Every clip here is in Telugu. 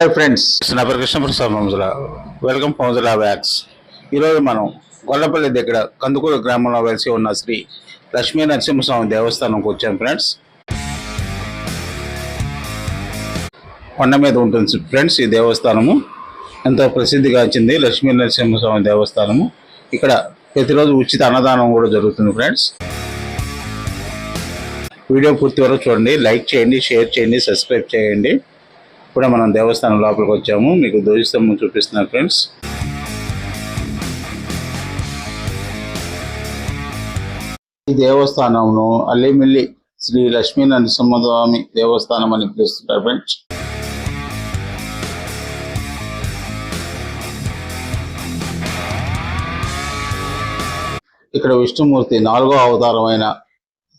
హాయ్ ఫ్రెండ్స్ నా పేరు కృష్ణప్రసాద్ పంజుల వెల్కమ్ పంజుల వ్యాక్స్. ఈరోజు మనం గొల్లపల్లి దగ్గర కందుకూరు గ్రామంలో వెలిసి ఉన్న శ్రీ లక్ష్మీ నరసింహస్వామి దేవస్థానంకి వచ్చాం ఫ్రెండ్స్ కొండ మీద ఉంటుంది ఫ్రెండ్స్ ఈ దేవస్థానము. ఎంతో ప్రసిద్ధిగాంచింది లక్ష్మీ నరసింహస్వామి దేవస్థానము. ఇక్కడ ప్రతిరోజు ఉచిత అన్నదానం కూడా జరుగుతుంది ఫ్రెండ్స్ వీడియో పూర్తి వరకు చూడండి లైక్ చేయండి షేర్ చేయండి సబ్స్క్రైబ్ చేయండి. ఇప్పుడే మనం దేవస్థానం లోపలికి వచ్చాము. మీకు ధ్వజస్తంభం చూపిస్తున్నాను ఫ్రెండ్స్. ఈ దేవస్థానంను అల్లిమిల్లి శ్రీ లక్ష్మీ నరసింహస్వామి దేవస్థానం అని పిలుస్తుంటారు ఫ్రెండ్స్. ఇక్కడ విష్ణుమూర్తి నాలుగో అవతారమైన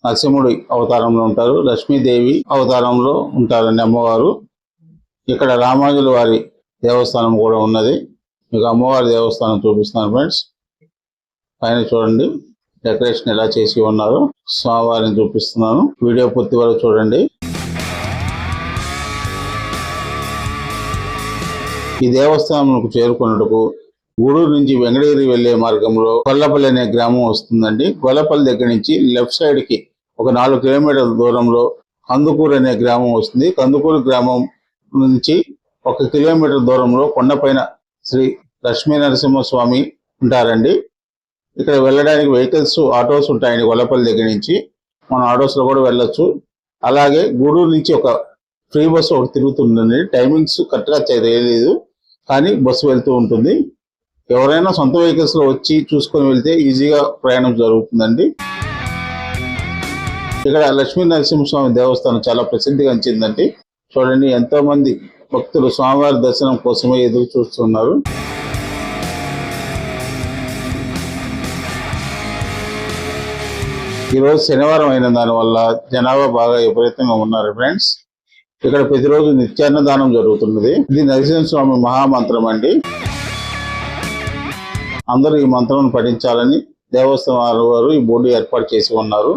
నరసింహుడి అవతారంలో ఉంటారు. లక్ష్మీదేవి అవతారంలో ఉంటారండి అమ్మవారు. ఇక్కడ రామానుజుల వారి దేవస్థానం కూడా ఉన్నది. మీకు అమ్మవారి దేవస్థానం చూపిస్తాను ఫ్రెండ్స్. పైన చూడండి. డెకరేషన్ ఎలా చేసి ఉన్నారు. స్వామివారిని చూపిస్తున్నాను. వీడియో పూర్తి వరకు చూడండి. ఈ దేవస్థానంకు చేరుకున్నట్టుకు గూడూరు నుంచి వెంకటగిరి వెళ్ళే మార్గంలో కొల్లపల్లి అనే గ్రామం వస్తుందండి. కొల్లపల్లి దగ్గర నుంచి లెఫ్ట్ సైడ్కి ఒక నాలుగు కిలోమీటర్ల దూరంలో కందుకూరు అనే గ్రామం వస్తుంది. కందుకూరు గ్రామం నుంచి ఒక కిలోమీటర్ దూరంలో కొండపైన శ్రీ లక్ష్మీ నరసింహస్వామి ఉంటారండి. ఇక్కడ వెళ్ళడానికి వెహికల్స్ ఆటోస్ ఉంటాయండి గొల్లపల్లి దగ్గర నుంచి. మనం ఆటోస్లో కూడా వెళ్ళొచ్చు. అలాగే గూడూరు నుంచి ఒక ఫ్రీ బస్సు ఒకటి తిరుగుతుందండి. టైమింగ్స్ కరెక్ట్గా తెలియలేదు. కానీ బస్సు వెళ్తూ ఉంటుంది. ఎవరైనా సొంత వెహికల్స్లో వచ్చి చూసుకొని వెళ్తే ఈజీగా ప్రయాణం జరుగుతుందండి. ఇక్కడ లక్ష్మీ నరసింహస్వామి దేవస్థానం చాలా ప్రసిద్ధిగా ప్రసిద్ధిగాంచిందండి. చూడండి ఎంతో మంది భక్తులు స్వామివారి దర్శనం కోసమే ఎదురు చూస్తున్నారు. ఈరోజు శనివారం అయిన దానివల్ల జనాభా బాగా విపరీతంగా ఉన్నారు ఫ్రెండ్స్. ఇక్కడ ప్రతిరోజు నిత్యాన్నదానం జరుగుతున్నది. ఇది నరసింహస్వామి మహామంత్రం అండి. అందరూ ఈ మంత్రం పఠించాలని దేవస్థానం వారు ఈ బోర్డు ఏర్పాటు చేసి ఉన్నారు.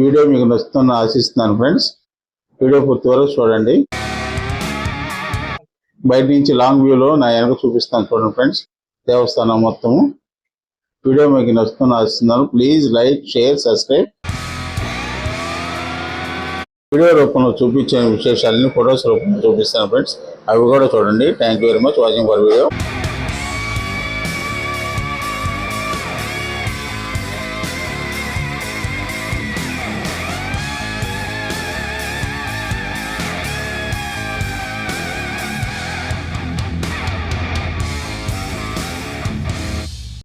వీడియో మీకు నచ్చుతుందని ఆశిస్తున్నాను ఫ్రెండ్స్ వీడియో పూర్తి వరకు చూడండి. బయట నుంచి లాంగ్ వ్యూలో నా వెనక చూపిస్తాను చూడండి ఫ్రెండ్స్ దేవస్థానం మొత్తము. వీడియో మీకు నచ్చుతుందని ఆశిస్తున్నాను. Please like share subscribe video రూపంలో చూపించే విశేషాలని ఫొటోస్ రూపంలో చూపిస్తాను ఫ్రెండ్స్ అవి కూడా చూడండి. Thank you very much watching for video